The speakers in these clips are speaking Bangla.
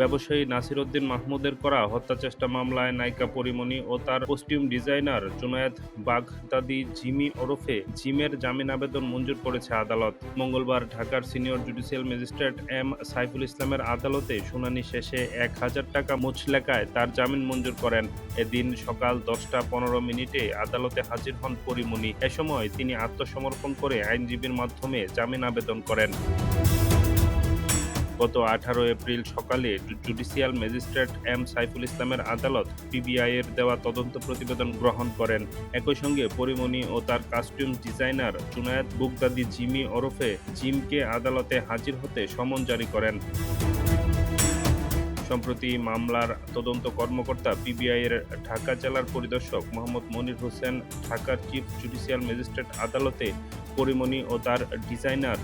ব্যবসায়ী নাসির উদ্দিন মাহমুদের করা হত্যা চেষ্টা মামলায় নায়িকা পরিমণি ও তার কস্টিউম ডিজাইনার জুনায়েদ বাগদাদি জিমি ওরফে জিমের জামিন আবেদন মঞ্জুর করেছে আদালত। মঙ্গলবার ঢাকার senior judicial magistrate M Saiful ইসলামের আদালতে শুনানি শেষে এক হাজার টাকা মুচলেকায় তার জামিন মঞ্জুর করেন। এদিন সকাল দশটা পনেরো মিনিটে আদালতে হাজির হন পরিমণি। এ সময় তিনি আত্মসমর্পণ করে আইনজীবীর মাধ্যমে জামিন আবেদন করেন। গত আঠারো এপ্রিল সকালে জুডিশিয়াল ম্যাজিস্ট্রেট এম সাইফুল ইসলামের আদালত পিবিআই এর দেওয়া তদন্ত প্রতিবেদন গ্রহণ করেন। একই সঙ্গে পরিমণি ও তার কাস্টিউম ডিজাইনার জুনায়েদ বুগদাদি জিমি ওরফে জিমকে আদালতে হাজির হতে সমন জারি করেন। সম্প্রতি মামলার তদন্ত কর্মকর্তা পিবিআই এর ঢাকা জেলার পরিদর্শক মোহাম্মদ মনির হোসেন, ঢাকার চিফ জুডিশিয়াল ম্যাজিস্ট্রেট আদালতে পরিমণি ও তার ডিজাইনার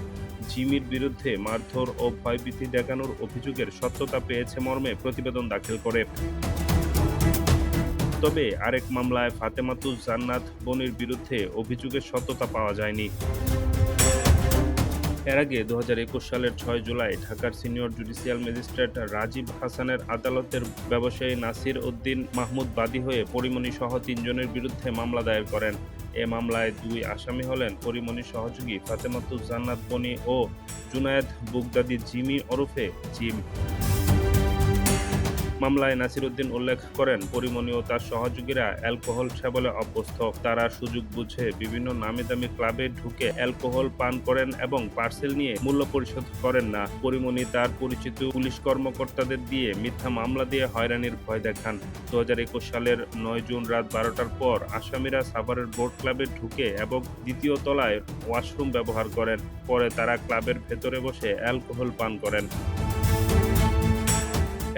জিমির বিরুদ্ধে মারধর ও ভয়ভীতি দেখানোর অভিযোগের সত্যতা পেয়েছে মর্মে প্রতিবেদন দাখিল করে। তবে আরেক মামলায় ফাতেমাতুজ জান্নাত বনির বিরুদ্ধে অভিযোগের সত্যতা পাওয়া যায়নি। এর আগে দু হাজার একুশ সালের ছয় জুলাই ঢাকার সিনিয়র জুডিশিয়াল ম্যাজিস্ট্রেট রাজীব হাসানের আদালতের ব্যবসায়ী নাসির উদ্দিন মাহমুদ বাদী হয়ে পরিমণি সহ তিনজনের বিরুদ্ধে মামলা দায়ের করেন। এ মামলায় দুই আসামি হলেন পরিমণি সহযোগী ফাতেমাতুজ জান্নাত বনি ও জুনায়েদ বুগদাদি জিমি ওরফে জিম। মামলায় নাসিরউদ্দিন উল্লেখ করেন, পরিমণি ও তার সহযোগীরা অ্যালকোহল সেবলে অভ্যস্ত। তারা সুযোগ বুঝে বিভিন্ন নামি দামি ক্লাবে ঢুকে অ্যালকোহল পান করেন এবং পার্সেল নিয়ে মূল্য পরিশোধ করেন না। পরিমণি তার পরিচিত পুলিশ কর্মকর্তাদের দিয়ে মিথ্যা মামলা দিয়ে হয়রানির ভয় দেখান। দু হাজার একুশ সালের নয় জুন রাত বারোটার পর আসামিরা সাভারের বোর্ড ক্লাবে ঢুকে এবং দ্বিতীয় তলায় ওয়াশরুম ব্যবহার করেন। পরে তারা ক্লাবের ভেতরে বসে অ্যালকোহল পান করেন।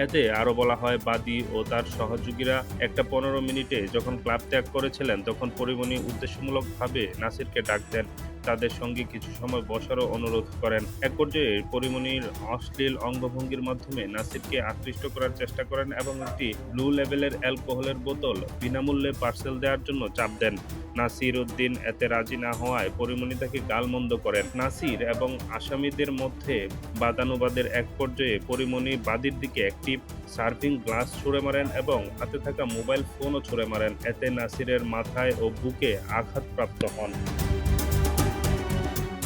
এতে আরও বলা হয় বাদী ও তার সহযোগীরা একটা পনেরো মিনিটে যখন ক্লাব ত্যাগ করেছিলেন, তখন পরিমণি উদ্দেশ্যমূলকভাবে নাসিরকে ডাক দেন। তাদের সঙ্গে কিছু সময় বসারও অনুরোধ করেন। এক পর্যায়ে পরিমণির অশ্লীল অঙ্গভঙ্গির মাধ্যমে নাসিরকে আকৃষ্ট করার চেষ্টা করেন এবং একটি ব্লু লেভেলের অ্যালকোহলের বোতল বিনামূল্যে পার্সেল দেওয়ার জন্য চাপ দেন। নাসির উদ্দিন এতে রাজি না হওয়ায় পরিমণি তাকে গালমন্দ করেন। নাসির এবং আসামিদের মধ্যে বাদানুবাদের এক পর্যায়ে পরিমণি বাদীর দিকে একটি সার্ভিং গ্লাস ছুঁড়ে মারেন এবং হাতে থাকা মোবাইল ফোনও ছুঁড়ে মারেন। এতে নাসিরের মাথায় ও বুকে আঘাতপ্রাপ্ত হন।